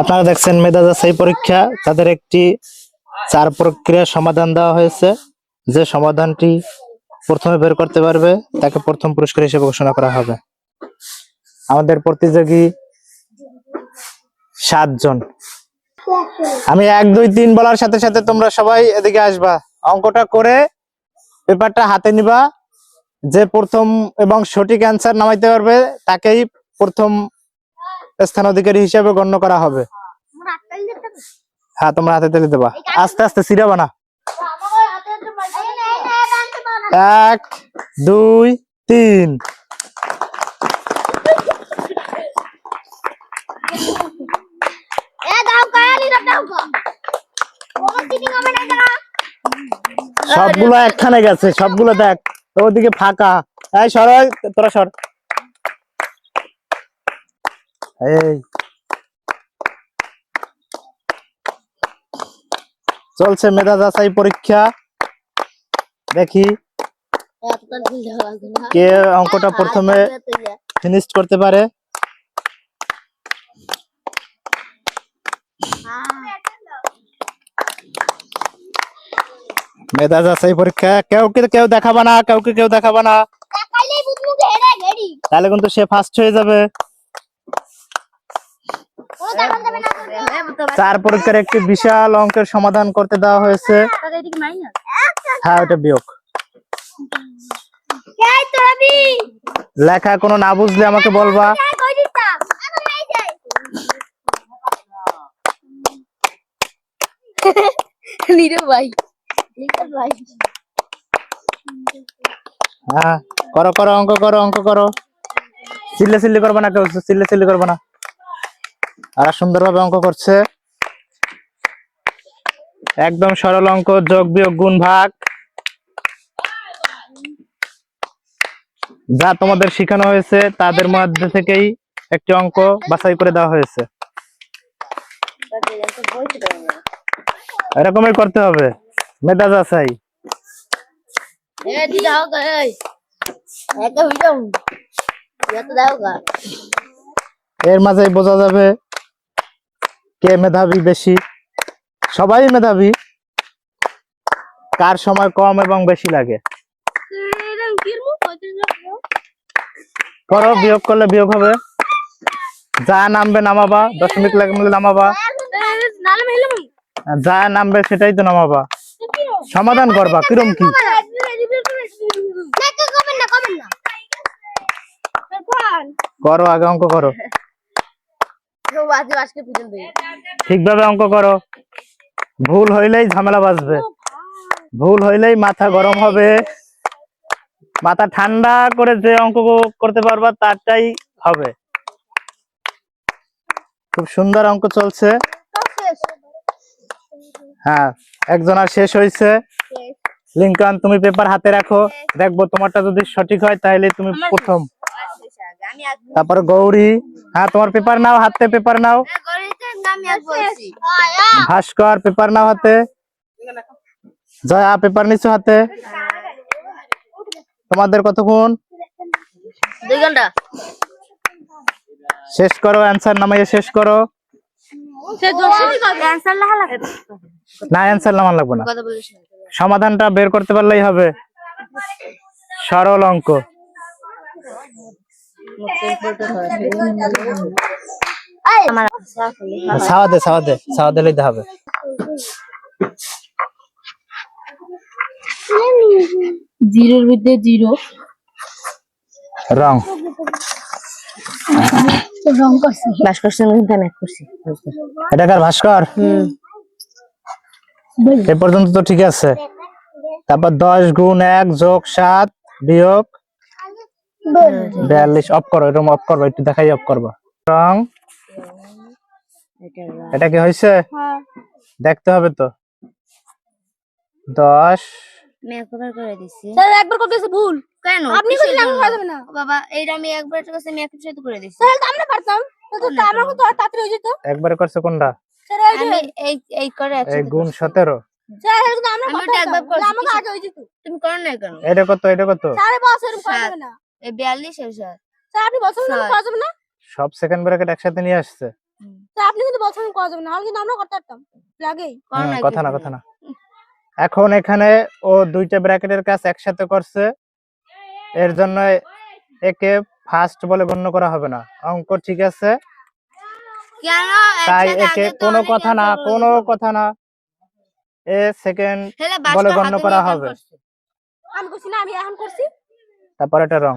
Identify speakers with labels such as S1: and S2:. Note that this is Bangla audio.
S1: আপনারা দেখছেন মেধা যাচাই পরীক্ষা। তাদের একটি চার প্রক্রিয়া সমাধান দেওয়া হয়েছে। যে সমাধানটি প্রথমে বের করতে পারবে, তাকে প্রথম পুরস্কার হিসেবে ঘোষণা করা হবে। আমাদের প্রতিযোগী সাতজন আমি এক, দুই, তিন বলার সাথে সাথে তোমরা সবাই এদিকে আসবা। অঙ্কটা করে পেপারটা হাতে নিবা। যে প্রথম এবং সঠিক অ্যান্সার নামাইতে পারবে, তাকেই প্রথম স্থান অধিকারী হিসেবে গণ্য করা হবে। হ্যাঁ তোমরা হাতে তুলে দেবা। আস্তে আস্তে সিরাবা না। এক দুই তিন। সবগুলো একখানে গেছে সবগুলো দেখ। ওদিকে ফাঁকা। এই সর তোরা সর। এই। চলছে মেধা যাচাই পরীক্ষা। দেখি কে অঙ্কটা প্রথমে ফিনিশ করতে পারে। মেধা যাচাই পরীক্ষা। কেউ কে কেউ দেখাবা না? কাউকে কেউ দেখাবা না? তাহলে কিন্তু সে ফার্স্ট হয়ে যাবে। চার পরীক্ষার একটি বিশাল অঙ্কের সমাধান করতে দেওয়া হয়েছে। হ্যাঁ ওটা বিয়োগ। লেখা কোনো না বুঝলে আমাকে বলবা। হ্যাঁ করো করো অঙ্ক করো অঙ্ক করো। চিল্লে চিল্লি করবে না কেউ চিল্লে চিল্লি করবে না। আর সুন্দরভাবে অঙ্ক করছে। একদম সরল অঙ্ক যোগ বিয়োগ গুণ ভাগ। যা তোমাদের শেখানো হয়েছে তাদের মধ্যে থেকেই একটি অঙ্ক বাছাই করে দেওয়া হয়েছে। এরকমই করতে হবে। মেধা যাচাই। এর মাঝেই বোঝা যাবে কে মেধাবী বেশি? সবাই মেধাবী। কার সময় কম এবং বেশি লাগে? করো, বিয়োগ করলে বিয়োগ হবে। যা নামবে নামাবা, দশমিক লাগলে নামাবা। যা নামবে সেটাই তো নামাবা। সমাধান করবা, কিরম কি? করো, আগে অঙ্ক করো। ঠিকভাবে অঙ্ক করো। ভুল হইলেই ঝামেলা বাজবে ভুল হইলেই মাথা গরম হবে। মাথা ঠান্ডা করে যে অঙ্ক করতে পারবা তারটাই হবে। খুব সুন্দর অঙ্ক চলছে। হ্যাঁ একজন আর শেষ হয়েছে লিঙ্কন তুমি পেপার হাতে রাখো। দেখব তোমারটা যদি সঠিক হয় তাহলে তুমি প্রথম। তারপরে গৌরী হ্যাঁ তোমার পেপার নাও হাতে পেপার নাও।
S2: বলছি।
S1: ভাস্কর পেপার নাও হাতে। জয়া পেপার নিচু হাতে। তোমাদের কতক্ষণ?
S2: দুই ঘণ্টা।
S1: শেষ করো অ্যান্সার নামাইয়ে শেষ করো। না অ্যান্সার নামান লাগবে না।
S2: কথা বলিস না।
S1: সমাধানটা বের করতে পারলেই হবে। সরল অঙ্ক। হবে।
S2: জিরোর মধ্যে জিরো।
S1: রং।
S2: রং করছি। কিন্তু আমি করছি।
S1: এটা কার ভাস্কর? এ পর্যন্ত তো ঠিক আছে। তারপর দশ গুণ এক যোগ সাত বিয়োগ বিয়াল্লিশ। অফ করো এরকম অফ করব একটু দেখাই অফ করব। রং? এটা কি হয়েছে দেখতে হবে তো। দশ।
S2: আমি একবার করে দিছি।
S3: স্যার একবার করতেছে ভুল।
S2: কেন?
S3: আপনি
S2: কিসের
S3: আমি
S2: জন্য?
S3: পারতাম না।
S2: বাবা এইটা আমি একবার কাছে আমি একটু সাথে করে দিছি।
S3: স্যার আমরা পারতাম। তো তো আমার তো তাড়াতাড়ি হয়ে যেত।
S1: একবারে করছে কোনটা?
S3: স্যার এই
S2: আমি এই এই করে
S1: এই গুণ
S3: স্যার এটা তো আমরা
S2: আমি ওটা
S3: পারতাম।
S2: একবার করছি,
S3: আমাকে আগে হয়ে যেত।
S2: তুমি করো না কেন?
S1: এটা কত এটা কত?
S3: স্যার বস এরকম করা যাবে না।
S2: এই বিয়াল্লিশ এর স্যার
S3: স্যার আপনি বছর
S2: স্যার।
S3: করা যাবে না?
S1: সব সেকেন্ড ব্র্যাকেট একসাথে নিয়ে আসছে।
S3: তো আপনি কিন্তু বলছেন করা যাবে না। নাহলে কিন্তু আমরা করতে পারতাম। লাগেই।
S1: কথা না কথা না এখন এখানে ও দুইটা ব্র্যাকেটের কাজ একসাথে করছে। এর জন্য একে ফার্স্ট বলে গণ্য করা হবে না। অঙ্ক ঠিক আছে? তাই একে কোনো কথা না কোনো কথা না। এ সেকেন্ড বলে গণ্য করা হবে।
S3: আমি করছি না আমি এখন করছি।
S1: তারপর এটা রং।